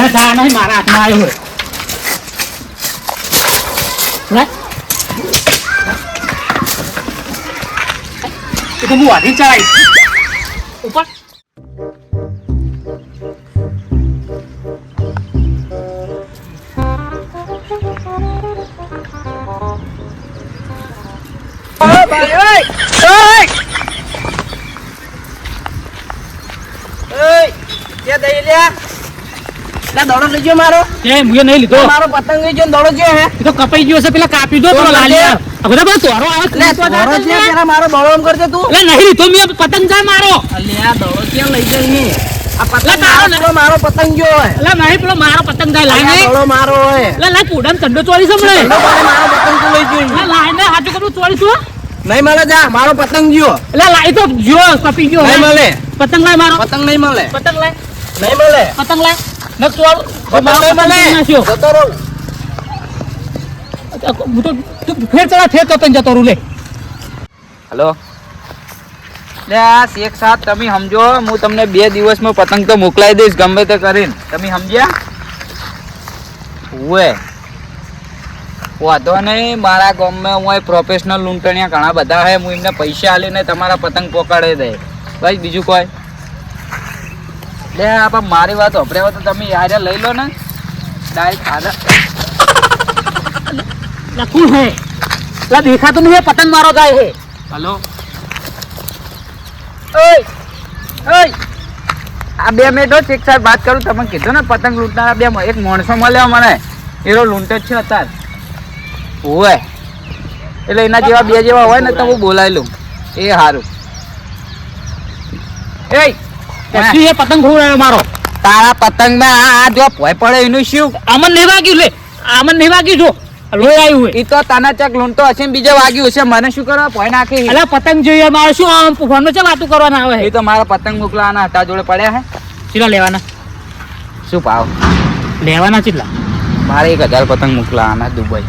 ના જા નહીં મારા હાથમાં આવ્યો હોય એ તો ઉપર એ મુએ નહીં લીધો. મારો પતંગ ગયો દોડો ગયો હે. એ તો કપાઈ ગયો છે પેલા કાપી દો પેલો લાલિયા. આ બધા તોરો આવે લે થોડો છે પેલા મારો દોડો એમ કરજે તું. એટલે નહીં લીધો મેં પતંગ જા મારો. અલ્યા દોડો ક્યાં લઈ જાય ને આ પતંગ મારો મારો પતંગ ગયો હોય. એટલે નહીં પેલો મારો પતંગ જાય લાઈને અલ્યા દોડો મારો હોય. એટલે લાઈ કુડામ ચંડો ચોરી મારો પતંગ તું લઈ કરું છું નહીં મળે જા મારો પતંગ ગયો. એટલે લાઈ તો જો કપી ગયો નહીં મળે. પતંગ લાય મારો. પતંગ નહીં મળે. પતંગ લાય. નહીં મળે. પતંગ લાય. ન ચોર પતંગ નહીં મળે નાખ્યો જતો રહું હું તો તું ફેર ચડા ફેર પતંગ જતો રહું લે. હલો. લે આ શેખ સાહેબ તમે સમજો હું તમને બે દિવસમાં પતંગ તો મોકલાઈ દઈશ ગમે તે કરીને. તમે સમજ્યા? ઓએ વાંધો નહીં મારા ગામમાં હું પ્રોફેશનલ લૂંટણિયા ઘણા બધા હે હું એમને પૈસા આલીને તમારા પતંગ પોકાડી દે. ભાઈ બીજું કોઈ? લે આ પણ મારી વાત અભરે તો તમે યારે લઈ લો ને. ડાયરેક્ટ એટલે કોણ હે. એટલે દેખાતું નહીં પતંગ મારો ગાય હે. હલો. ઓય ઓય. આ બે મિનિટ તો એક સાહેબ વાત કરું તમે કીધું ને પતંગ લૂંટનારા બે એક માણસો મળ્યો મને. એરો લૂંટે જ છે અત્યારે. હોય એટલે એના જેવા બે જેવા હોય ને તો હું બોલાવી લઉં. એ સારું એય. પછી એ પતંગ ખોવડાયો મારો. તારા પતંગમાં આ આ જો ભોય પડે એનું શું? આમન નહીં વાગ્યું લે. અમન નહીં વાગ્યું જો. લોહી આવ્યું એ. તો તને ચક લૂંટો હશે ને બીજે વાગ્યું હશે. મને શું કરવા ભોય નાખી? એટલે પતંગ જોઈએ મારે શું આમ ફોનમાં છે વાતું કરવાના આવે? એ તો મારા પતંગ મોકલાવાના હતા જોડે પડ્યા હે. ચીલા લેવાના? શું ભાવ? લેવાના ચીલા મારે એક હજાર પતંગ મોકલાવાના દુબઈ.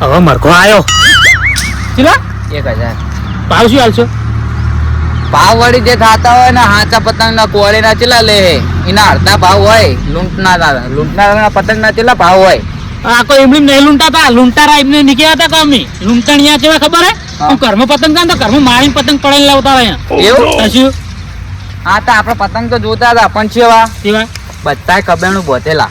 હવે મરઘો આવ્યો ચીલા એક હજાર. ભાવ શું હાલશો? ભાવ વળી જે થતા હોય ને હાચા પતંગ ના કોળે ના ચેલા લે એના અડધા ભાવ હોય લૂંટના લૂંટના પતંગ ના ચેલા ભાવ હોય. આખો એમની નહીં લૂંટાતા લૂંટારા એમને નીકળ્યા હતા કામી લૂંટણિયા કેવા ખબર હે? હા. કર્મ પતંગ જાણ તો કર્મ મારી પતંગ પડાઈ લાવતા હોય એવું? કશું હા તો આપણે પતંગ તો જોતા હતા પણ છેવા સિવાય બધા કબેણું બોતેલા.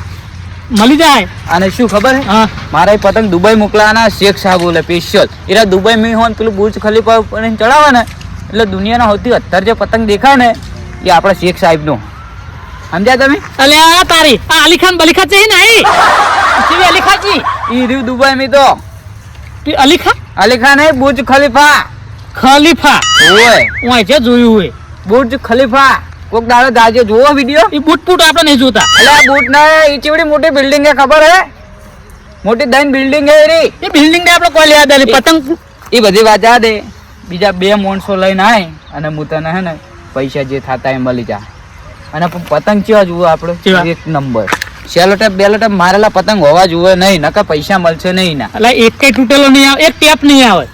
મળી જાય. અને શું ખબર હે? મારા પતંગ દુબઈ મોકલાવાના શેખ સાહેબ બોલે સ્પેશિયલ એરા દુબઈ મી હોય ને પેલું બુર્જ ખલીફા એને ચડાવે ને એટલે દુનિયાના સૌથી અત્તર જે પતંગ દેખાય ને એ આપણા શેખ સાહેબનો. સમજ્યા તમે? અલે આ તારી આ અલી ખાન બલી ખાન છે ને આઈ? સીવી અલી જી ઈ રીવ દુબઈ મેં તો. તું અલી ખાન અલી ખાન હે બુર્જ ખલીફા. ખલીફા? ઓય. ઓય જે જોયું હોય. Burj Khalifa. કોક દાડો જાજો જોવો વિડિયો. એ બૂટ બૂટ આપણે નહીં જોતા. અલે આ બુટ ને ઈ ચીવડી મોટી બિલ્ડિંગ હે ખબર હે? મોટી દૈન બિલ્ડિંગ હે રી એ બિલ્ડિંગ ને આપણે કોઈ લેવા દે પતંગ? એ બધી વાત જા દે બીજા બે માણસો લઈને આય અને હું તને હે ને પૈસા જે થતા એ મળી જા. અને પતંગ કેવા જુઓ આપણે એક નંબર. સેલો ટેપ બેલો મારેલા પતંગ હોવા જુએ નહીં નકર પૈસા મળશે નહીં ના. એટલે એક કઈ તૂટેલો નહીં આવે એક ટેપ નહીં આવે.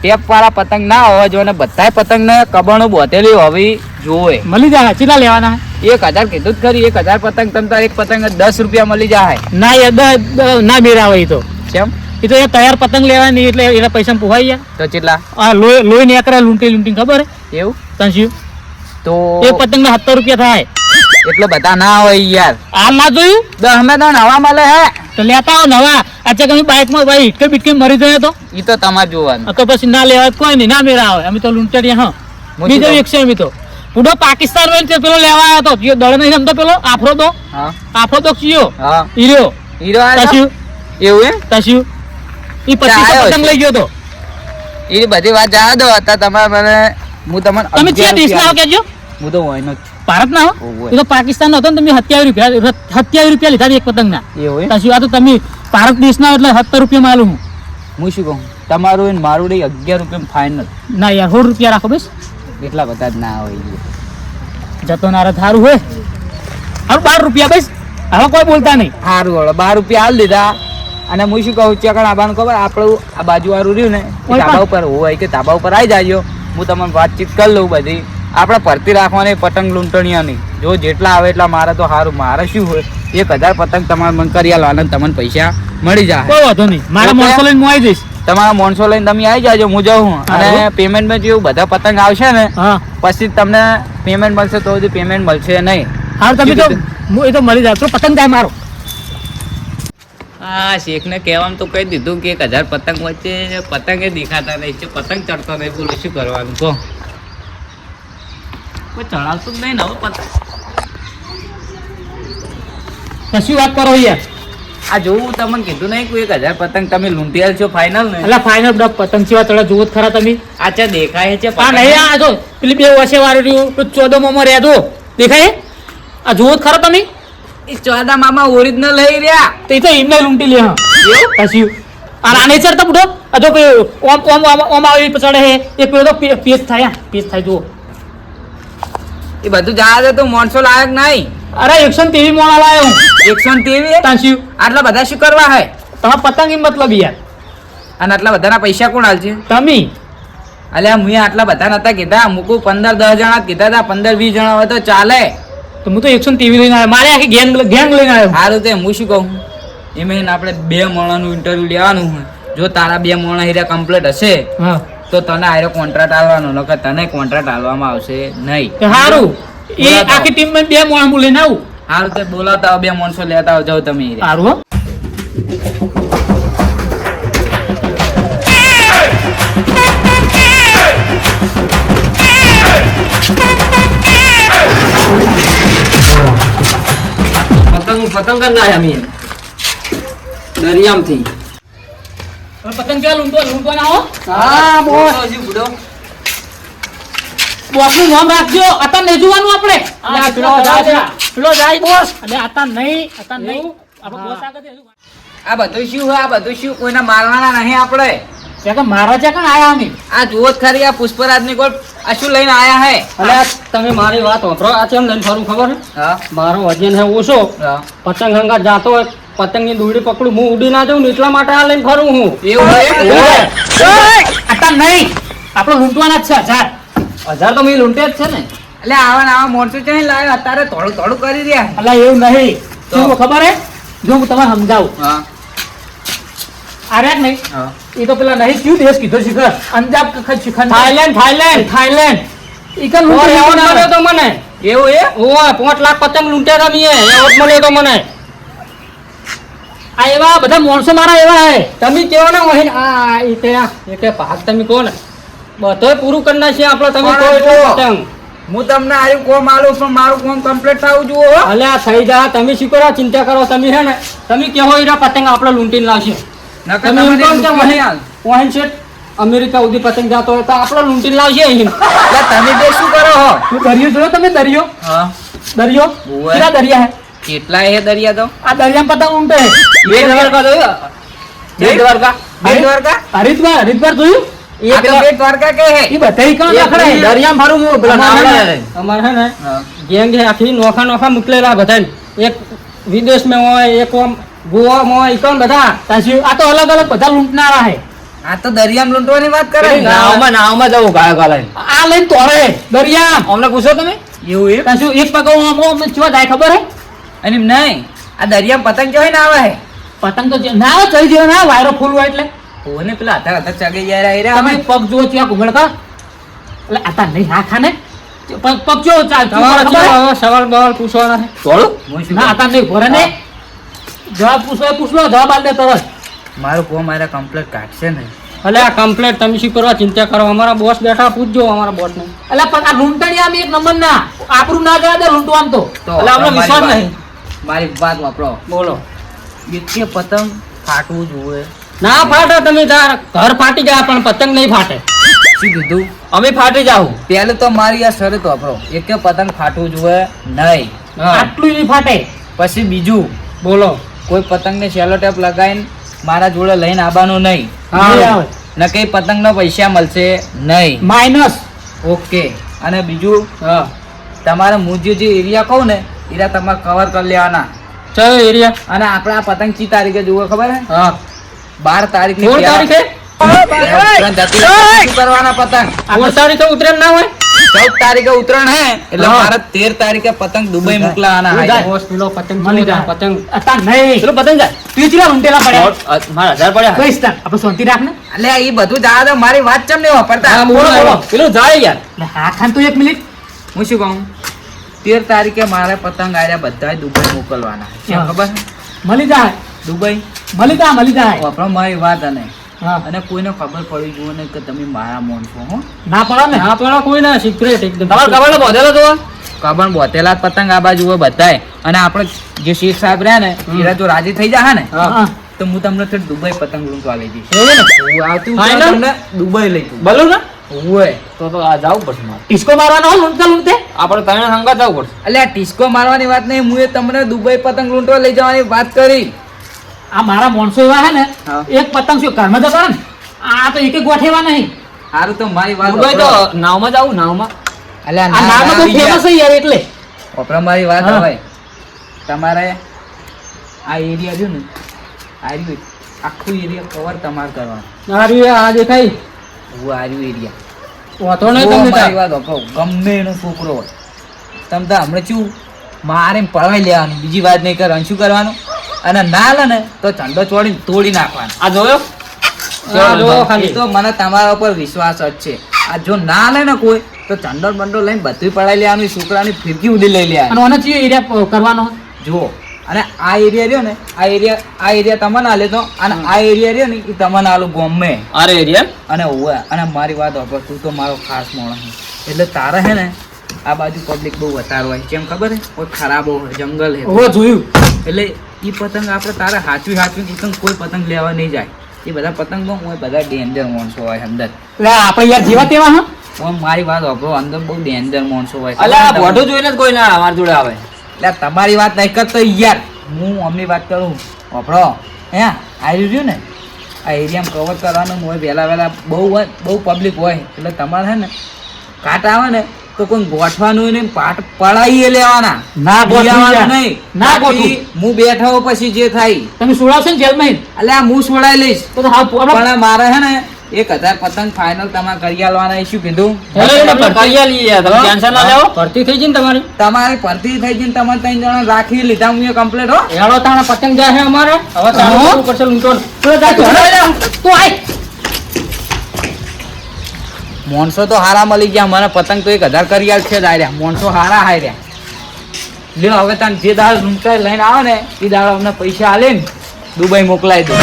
ટેપ વાળા પતંગ ના હોવા જોઈએ અને બધાય પતંગ ને કબાણું બોતેલી હોવી જોવે મળી જાય ચીલા લેવાના? એક હજાર કીધું જ ખરી એક હજાર પતંગ તમતા એક પતંગ દસ રૂપિયા મળી જાય. ના એ ના મેળ આવે તો. કેમ? એ તો એ તૈયાર પતંગ લેવાની એટલે એના પૈસા પોહાઈ ગયા. તો કેટલા આ લોહી લોહી ને એકરા લૂંટી લૂંટી ખબર એવું? તને તો એ પતંગ ના સત્તર રૂપિયા થાય. એટલે બધા ના હોય યાર. આ ના જોયું? દસ અમે તો નવા મળે હે. તો લેતા આવો નવા. અચ્છા બાઇકમાં ભાઈ ઇટકે બિટકે મરી જાય તો? ઈ તો તમારે જોવાનું. તો પછી ના લેવાય કોઈ નહીં. ના મેરા આવે. અમે તો લૂંટડીયા હા. બીજો એક છે અમે તો. પૂરો પાકિસ્તાનમાં તે પેલો લેવા આવ્યો તો. જે દળ નહીં સમતો પેલો? આફરો દો. હા. આફરો દો ચિયો હા. હીરો હીરો તસ્યુ એવું એમ? તસ્યુ ઈ પછી પતંગ લઈ ગયો તો. એ બધી વાત જવા દો હતા તમે મને હું તમને તમે ક્યાં દેશના હો કેજો? હું તો હોય ભારત ના હો? એ તો પાકિસ્તાન હતો ને તમે સત્યાવીસ રૂપિયા સત્યાવીસ રૂપિયા લીધા એક પતંગ ના એ હોય. એમ આ તો તમે ભારત દેશના એટલે સત્તર રૂપિયા માલું હું શું કહું? તમારું ને મારું રહી અગિયાર રૂપિયા ફાઇનલ ના યાર સોળ રૂપિયા રાખો બસ. એટલા બધા જ ના હોય જતો નારા થારું હોય. હારું બાર રૂપિયા બસ. હવે કોઈ બોલતા નહીં. સારું બાર રૂપિયા હાલ દીધા. અને હું શું કહું ચકણ આબાનું ખબર? આપણું આ બાજુ વાળું રહ્યું ને ધાબા ઉપર હોય કે ધાબા ઉપર આવી જાજો. હું તમને વાતચીત કરી લઉં બધી. આપણે ભરતી રાખવાની પતંગ લૂંટણીયાની. જો જેટલા આવે એટલા મારે તો સારું મારે શું હોય? એક હજાર પતંગ તમારે મને કરી આલો આનંદ તમને પૈસા મળી જાય. કોઈ વાંધો નહીં. મારા મોણસો લઈને હું આવી જઈશ. તમારા મોણસો લઈને તમે આવી જાજો હું જાઉં અને. પેમેન્ટમાં જેવું બધા પતંગ આવશે ને પછી તમને પેમેન્ટ મળશે તો પેમેન્ટ મળશે નહીં. હા તમે તો એ તો મળી જાય. તો પતંગ થાય મારો. આ શેખને કહેવાનું તો કહી દીધું કે એક હજાર પતંગ વચ્ચે પતંગે દેખાતા નહીં છે પતંગ ચડતો નહીં બોલું શું કરવાનું કહો. કોઈ ચડાવતું જ નહીં ને હવે પતંગ કશી વાત કરો યાર આ જોવું તમને કીધું નહીં કોઈ એક હજાર પતંગ તમે લૂંટી આલ છો ફાઇનલ ને એટલે ફાઇનલ ડબ પતંગ સિવાય તળા જોવો જ ખરા તમે. આ દેખાય છે આ? નહીં આ જો પેલી બે વર્ષે વાળું રહ્યું તો ચોદો મોમાં રહ્યા તો દેખાય આ જોવો જ ખરા તમે. એ ચોદા મામા ઓરિજિનલ લઈ રહ્યા. તે તો એમને લૂંટી લે હા. કશું આ રાને ચડતા બુઢો અજો કે ઓમ ઓમ ઓમ આવી પછડે હે એ પેલો તો પીસ થાય પીસ થાય જુઓ. એ બધું જા દે તો મોણસો લાયક નહીં. અરે એકસો તેવી મોણા લાયો એકસો ને તેવી? તાંસ્યું આટલા બધા શું કરવા હે? તમે પતંગ એમ મતલબ યાર. અને આટલા બધાના પૈસા કોણ હાલશે તમે? અલ્યા મુએ આટલા બધા નતા કીધા. મૂકું પંદર દસ જણા કીધા હતા. પંદર વીસ જણા હોય તો ચાલે. તો હું તો એકસો ટીવી લઈને આવ્યો. મારે આખી ગેંગ ગેંગ લઈને આવ્યો. સારું તે હું શું કહું? એમાં આપણે બે મોણાનું ઇન્ટરવ્યુ લેવાનું હોય જો તારા બે મોણા હીરા કમ્પ્લીટ હશે હા. તો તને આયરો કોન્ટ્રાક્ટ આલવાનો નકર તને કોન્ટ્રાક્ટ આલવામાં આવશે નહીં. સારું એ. આખી ટીમમાં બે મોણા લઈને આવું. સારું તે બોલાતા બે માણસો લેતા આવજો તમે હીરા. સારું હો. પતંગ પતંગ જ ના અમે દરિયામથી. હવે પતંગ ક્યાં લૂંટો લૂંટો ના હો હા બોસ બોસનું નામ રાખજો. આતા નહીં જોવાનું આપણે. ના, આ પેલો જાય પેલો જાય. બોસ. અને આતા નહીં આતા નહીં. આપણે બોસ આગળ આ બધું શું હોય? આ બધું શું? કોઈને મારવાના નહીં આપણે? કે મારા કણ આયા અમે આ જુઓ ખરી આ પુષ્પરાજની કોલ આ શું લઈને આયા હે? અલે તમે મારી વાત વાપરો. આ કેમ લઈને ફરું ખબર? હા. મારો વજન હે ઓછો. પતંગ હંગા જાતો હોય પતંગની દોરડી પકડું હું ઉડી ના જાઉં ને એટલા માટે આ લઈને ફરું હું. એવું હોય? નહીં. આપણે લૂંટવાના જ છે હજાર. હજાર તો મેં લૂંટે જ છે ને. એટલે આવા આવા માણસો છે લાવ્યો? અત્યારે થોડું થોડું કરી રહ્યા. એટલે એવું નહીં. તો? શું ખબર હે? જો હું તમને સમજાવું. હા. આ રહ્યા કે નહીં એ તો પેલા નહીં કયું દેશ કીધો શિખર. અંજાબ કખત શિખર થાઈલેન્ડ થાઈલેન્ડ. થાઈલેન્ડ. ઈ કન ઓર લૂંટી એવોર્ડ લેવાના. તો મને. એવું એ? ઓય પાંચ લાખ પતંગ લૂંટ્યા હતા મેં એવોર્ડ મળ્યો તો મને. આ એવા બધા માણસો મારા એવા હે. તમે કેવો ને ઓહી આ એ તે એ તે ભાગ તમે કહો ને બધોય પૂરું કરી નાખીએ આપણે. તમે કહો એટલો પતંગ? હું તમને આવ્યું કોમ આલું પણ મારું કોમ કમ્પ્લીટ થવું જુઓ અલ્યા થઈ જા. તમે શું કરો ચિંતા કરો. તમે હે ને તમે કેવો એરા પતંગ આપણે લૂંટીને લાવશે? તમે એમ તમારી કહો ને કે દુશ્મની વહી- હાલ. વહીન શેઠ અમેરિકા સુધી પતંગ જાતો હોય તો આપણે લૂંટીને લાવશે અહીં એટલે તમે બે શું કરો હો? તું દરિયો જોયો તમે દરિયો? હા. દરિયો? ઓવે. કેટલા દરિયા હે? કેટલા એ દરિયા તો? આ દરિયામાં પતંગ ઊંટે. બે દ્વારકા જોયું બે દ્વારકા બે? દ્વારકા હરિદ્વાર હરિદ્વાર જોયું? આ તો બે દ્વારકા કે હે? એ બધા ઈ કણ રખડે? દરિયામાં ફરું હું પેલા અમારે નાવડા હે. હે. અમારે હે ને? હા. ગેંગ હે આખી નોખા નોખા મોકલેલા બધા એક વિદેશમાં હોય ઈ કોણ બધા. તાશી આ તો અલગ અલગ બધા લૂંટનારા હે. આ તો દરિયામાં લૂંટવાની વાત કરે નાવમાં નાવમાં જવું ગાય ગાલે આ લઈને તોડે. દરિયા અમને પૂછો તમે? એવું એ તાશી એક પગ આમ આમ ચેવા જાય ખબર હે? અને નહીં. આ દરિયામાં પતંગ જોઈ ને આવે હે. પતંગ તો ના ચડી ગયો ના વાયરો ફૂલ હોય એટલે. ઓને પેલા હાથા હાથા ચગી જાય રહ્યા હીરા. તમે અમે. પગ જુઓ ત્યાં ઘુમણ એટલે આતા નહીં હા ખાને પગ પગ જો ચાલ સવાલ સવાલ પૂછવાના છે. હું ના આતા નહીં ભરે ને. જવાબ પૂછો એ પૂછ લો જવાબ આલ દે તરત. મારું કોમ મારા કમ્પ્લેટ કાઢશે ને અલે આ કમ્પ્લેટ તમે શું કરવા ચિંતા કરો અમારા બોસ બેઠા પૂછજો અમારા બોસ ને. એટલે પણ આ લૂંટણી આમ એક નંબર ના આપણું ના જવા દે લૂંટવા આમ તો એટલે આપણે વિશ્વાસ નહીં. મારી વાત વાપરો. બોલો. એક પતંગ ફાટવું જોઈએ. ના ફાટે તમે તાર ઘર ફાટી જાય પણ પતંગ નહીં ફાટે. શું કીધું? અમે ફાટી જાવ પહેલું તો મારી આ શરત વાપરો. એક પતંગ ફાટવું જોઈએ નહીં. આટલું નહીં ફાટે. પછી બીજું. બોલો. કોઈ પતંગને સેલો ટેપ લગાવીને મારા જોડે લઈને આવવાનું નહીં. ન કઈ પતંગનો પૈસા મળશે નહીં. Minus okay. અને બીજું હા. તમારે હું જે એરિયા કહું ને એરિયા તમારે કવર કરી લેવાના. ચલો એરિયા અને આપણે આ પતંગ ચી તારીખે જુઓ ખબર હે? હા. બાર તારીખ? તારીખે કરવાના પતંગ? તારીખે ઉતરેમ ના હોય? ચૌદ તારીખે ઉત્તરાયણ હે એટલે. મારે તેર તારીખે પતંગ દુબઈ તું બોસ પેલો પતંગ મળી જાય. પતંગ. નહીં. પેલો પતંગ જાય. તું ચીલા ઉંટેલા પડ્યા મારા હજાર પડ્યા. કઈશ તાર આપણે શાંતિ રાખ ને એટલે એ બધું જવા તો મારી વાત ચમ નહીં વાપરતા? બોલો, બોલો. પેલું જાય યાર. હા ખાન તું એક મિનિટ. હું શું કહું? તેર તારીખે મારે પતંગ આવ્યા બધા દુબઈ મોકલવાના. ખબર? મળી જાય. દુબઈ? મળી જાય મળી જાય. મારી વાત અને. અને કોઈને ખબર પડી જુઓ ને કે તમે મારા મોન છો હો. ના પડે ને. ના પેલો કોઈ ના સિક્રેટ એકદમ તમારે ખબર બોધેલો તો કબર બોતેલા પતંગ આ બાજુ બતાય અને આપણે જે શેખ સાહેબ રહ્યા ને એરા જો રાજી થઈ જાય ને તો હું તમને તો દુબઈ પતંગ લૂંટવા લઈ જઈશ. હું આવતી? તમને દુબઈ લઈ બલું ને? હોય. તો તો આ જવું પડશે મારે. ઈસકો મારવાનો લૂંટતા લૂંટતે આપણે ત્રણે સંગત જવું પડશે. અલ્યા ટીસ્કો મારવાની વાત નહીં હું એ તમને દુબઈ પતંગ લૂંટવા લઈ જવાની વાત કરી. આ મારા માણસો એવા હે ને એક પતંગ શું ઘરમાં જતા ને? આ તો એક એક ગોઠેવા નહીં. સારું તો મારી વાત દુબઈ તો. નાવમાં જવું નાવમાં. એટલે આ નાવમાં નામ તો ફેમસ છે યાર એટલે. ઓપરા મારી વાત હા. હવે. તમારે આ એરિયા જો ને? આર્યુ આખું એરિયા કવર તમારે કરવાનું. આર્યુ રહ્યું આ દેખાય. હું આર્યુ એરિયા વાંધો નહીં તમને મારી વાત વાપરો. ગમે એનો છોકરો હોય. તમ તો હમણાં શું મારે એમ પડાવી લેવાનું. બીજી વાત નહીં કરવાનું. શું કરવાનું? અને ના લે ને તો ઝંડો ચોડીને તોડી નાખવાનો. આ જોયો? આ જો ખાલી. તો મને તમારા ઉપર વિશ્વાસ જ છે. આ જો ના લે ને કોઈ તો ચંડો બંડો લઈને બધું પડાઈ લેવાનું છોકરાની ફિરકી ઉડી લઈ લે અને ચિયો એરિયા કરવાનો? જુઓ. અને આ એરિયા રહ્યો ને આ એરિયા આ એરિયા તમને આલે તો અને આ એરિયા રહ્યો ને એ તમને આલું ગમે. અરે એરિયા અને ઓવે અને મારી વાત તું તો મારો ખાસ માણસ એટલે તારે હે ને આ બાજુ પબ્લિક બહુ વધારે હોય. કેમ ખબર હે? કોઈ ખરાબ હોય જંગલ હે. ઓ જોયું. એટલે એ પતંગ આપણે તારે હાચવી હાચવી પતંગ કોઈ પતંગ લેવા નહીં જાય. એ બધા પતંગમાં હોય બધા ડેન્જર માણસો હોય અંદર. એટલે આપણે યાર જેવા તેવા હા? ઓમ મારી વાત વાપરો અંદર બહુ ડેન્જર માણસો હોય. આ ખબર જોઈને જ કોઈ ના અમારી જોડે આવે. એટલે તમારી વાત નહીં કરતો યાર. હું અમની વાત કરું. વાપરો. હે આવી રહ્યું ને? આ એરિયામાં કવર કરવાનું હોય વહેલા વહેલા બહુ હોય બહુ પબ્લિક હોય. એટલે તમારે છે ને કાટ આવે ને તો કોઈ ગોઠવાનું નહીં પાટ પડાઈએ લેવાના. ના ગોઠવાનું નહીં. ના ગોઠવી. હું બેઠો પછી જે થાય. તમે સુડાવશો ને જેલમાં એટલે આ હું છોડાઈ લઈશ. તો પણ મારે હે ને એક હજાર પતંગ ફાઈનલ તમારે કરી આલવાના શું કીધું? ટેન્શન ના લેવો. ભરતી થઈ જઈને તમારી. તમારી ભરતી થઈ જઈને તમારે ત્રણ જણા રાખી લીધા હું કમ્પ્લીટ હો. એડો તાણા પતંગ જાય છે અમારે? હવે તાણો કરશે હેડો, તું આય. માણસો તો હારા મળી ગયા. મને પતંગ તો એક હજાર કરી આલ છે દાર્યા મોણસો હારા હાર્યા. લ્યો હવે તને જે દાળ લૂંટાઈ લઈને આવે ને એ દાળ અમને પૈસા આલે ને. દુબઈ મોકલાઈ દો.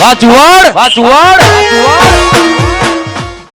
વાહ ચુવાડ વાહ ચુવાડ